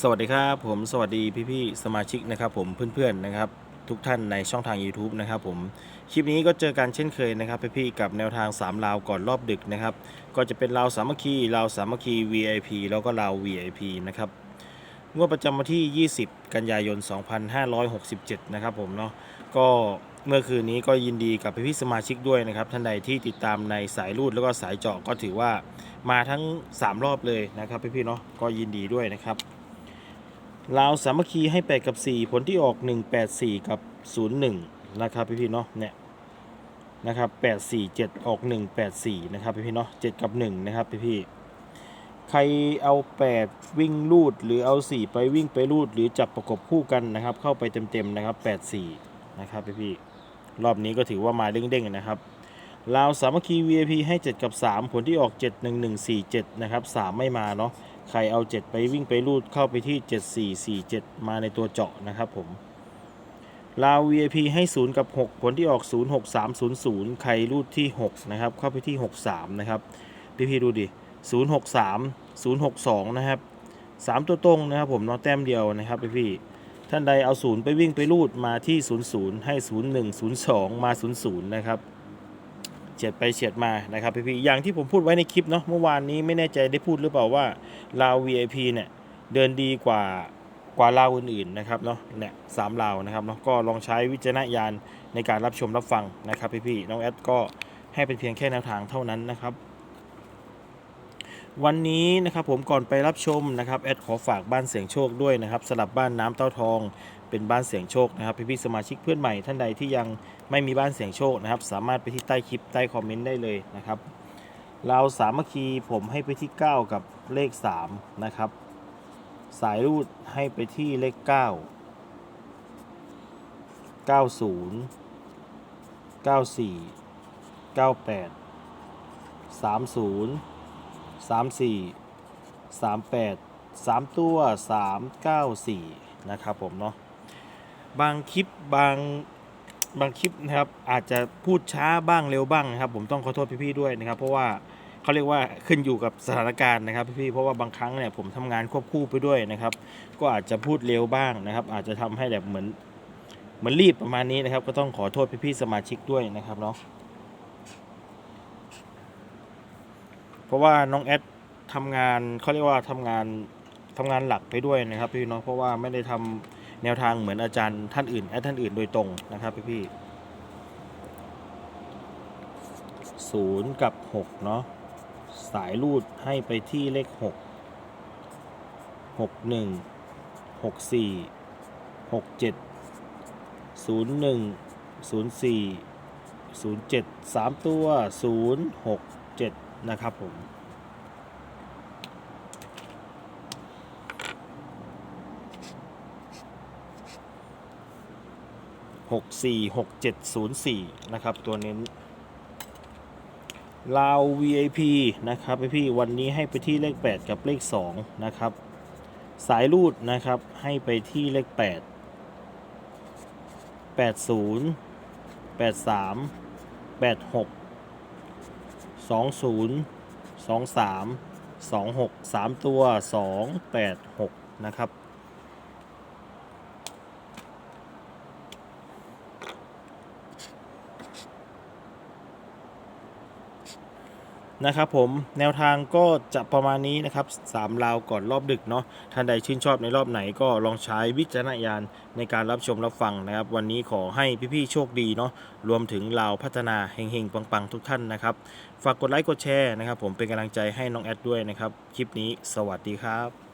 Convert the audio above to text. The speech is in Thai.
สวัสดีครับผมสวัสดีพี่ๆสมาชิกนะครับผมเพื่อนๆนะครับ ทุกท่านในช่องทาง YouTube นะครับผมคลิปนี้ก็เจอกันเช่นเคยนะครับพี่ๆกับแนวทาง 3 ลาวก่อนรอบดึกนะครับ ก็จะเป็นลาวสามัคคีลาวสามัคคี VIP แล้วก็ลาว VIP นะครับงวดประจำวันที่ 20 กันยายน 2567 นะครับผมเนาะก็เมื่อคืนนี้ก็ยินดีกับพี่ๆสมาชิกด้วยนะครับท่านใดที่ติดตามในสายรูดแล้วก็สายเจาะก็ถือว่ามาทั้ง 3 รอบเลยนะครับพี่ๆเนาะก็ยินดีด้วยนะครับ ลาวสามัคคีให้ 8 กับ 4 ผลที่ออก 184 กับ 01 นะครับพี่พี่เนาะเนี่ยนะครับ847 ออก 184 นะครับพี่พี่เนาะ7กับ 1 นะครับพี่พี่ใครเอา 8 วิ่งลูดหรือเอา 4 ไปวิ่งไปลูดหรือจับประกบคู่กันนะครับ เข้าไปเต็มๆนะครับ84 นะครับพี่พี่รอบนี้ก็ถือว่ามาเด้งๆนะครับลาวสามัคคี VIP ให้ 7 กับ 3 ผลที่ออก 71147 นะครับ 3 ไม่มาเนาะ ใครเอา 7 ไปวิ่งไปรูดเข้าไปที่ 7447 มาในตัวเจาะนะครับผมลาว VIP ให้ 0 กับ 6 ผลที่ออก 06300 ใครรูดที่ 6 นะครับ เข้าไปที่ 63 นะครับ พี่พี่ดูดิ 063 062 นะครับ 3 ตัวตรงนะครับผมเนาะแต้มเดียวนะครับพี่พี่ท่านใดเอา 0 ไปวิ่งไปรูดมาที่ 00 ให้ 01 02 มา 00 นะครับ เฉียดไปเฉียดมานะครับพี่ๆอย่างที่ผมพูดไว้ในคลิปเนาะเมื่อวานนี้ไม่แน่ใจได้พูดหรือเปล่าว่าลาว VIP เนี่ยเดินดีกว่ากว่าลาวอื่นๆนะครับเนาะเนี่ยสามลาวนะครับเนาะก็ลองใช้วิจารณญาณในการรับชมรับฟังนะครับพี่ๆน้องแอดก็ให้เป็นเพียงแค่แนวทางเท่านั้นนะครับ วันนี้นะครับผมก่อนไปรับชมนะครับแอดขอฝากบ้านเสียงโชคด้วยนะครับสลับบ้านน้ำเต้าทอง เป็นบ้านเสียงโชคนะครับพี่ๆสมาชิกเพื่อนใหม่ท่านใดที่ยัง ไม่มีบ้านเสียงโชคนะครับ สามารถไปที่ใต้คลิปใต้คอมเมนต์ได้เลยนะครับเราสามัคคีผมให้ไปที่ 9 กับเลข 3 นะครับ สายรูดให้ไปที่เลข 9 90 94 98 30 34 38 3 ตัว 394 นะครับผมเนาะบางคลิปบาง บางคลิปนะครับอาจจะพูดช้าบ้างเร็วบ้างนะครับ ผมต้องขอโทษพี่ๆด้วยนะครับ เพราะว่าเขาเรียกว่าขึ้นอยู่กับสถานการณ์นะครับพี่ๆเพราะว่าบางครั้งเนี่ยผมทำงานควบคู่ไปด้วยนะครับ ก็อาจจะพูดเร็วบ้างนะครับ อาจจะทำให้แบบเหมือนเหมือนรีบประมาณนี้นะครับ ก็ต้องขอโทษพี่ๆสมาชิกด้วยนะครับเนาะเพราะว่าน้องแอดทำงานเขาเรียกว่าทำงานทำงานหลักไปด้วยนะครับพี่เนาะเพราะว่าไม่ได้ทำ แนวทางเหมือนอาจารย์ท่านอื่นแอดท่านอื่นโดยตรงนะครับพี่พี่ศูนย์กับหกเนาะสายรูดให้ไปที่เลขหกหกหนึ่งหกสี่หกเจ็ดศูนย์หนึ่งศูนย์สี่ศูนย์เจ็ดสามตัวศูนย์หกเจ็ดนะครับผม หกสี่หกเจ็ดศูนย์สี่นะครับ ตัวเน้นลาว VIP นะครับพี่ๆวันนี้ให้ไปที่เลข 8 กับเลข 2 นะครับ สายรูดนะครับให้ไปที่เลข 8 80 83 86 20 23 26 3 ตัว 286 นะครับ นะครับผมแนวทางก็จะประมาณนี้นะครับสามราวก่อนรอบดึกเนาะท่านใดชื่นชอบในรอบไหนก็ลองใช้วิจารณญาณในการรับชมรับฟังนะครับ วันนี้ขอให้พี่ๆโชคดีเนาะรวมถึงลาวพัฒนาเฮงๆปังๆ ทุกท่านนะครับ ฝากกดไลค์กดแชร์นะครับ ผมเป็นกำลังใจให้น้องแอดด้วยนะครับ คลิปนี้สวัสดีครับ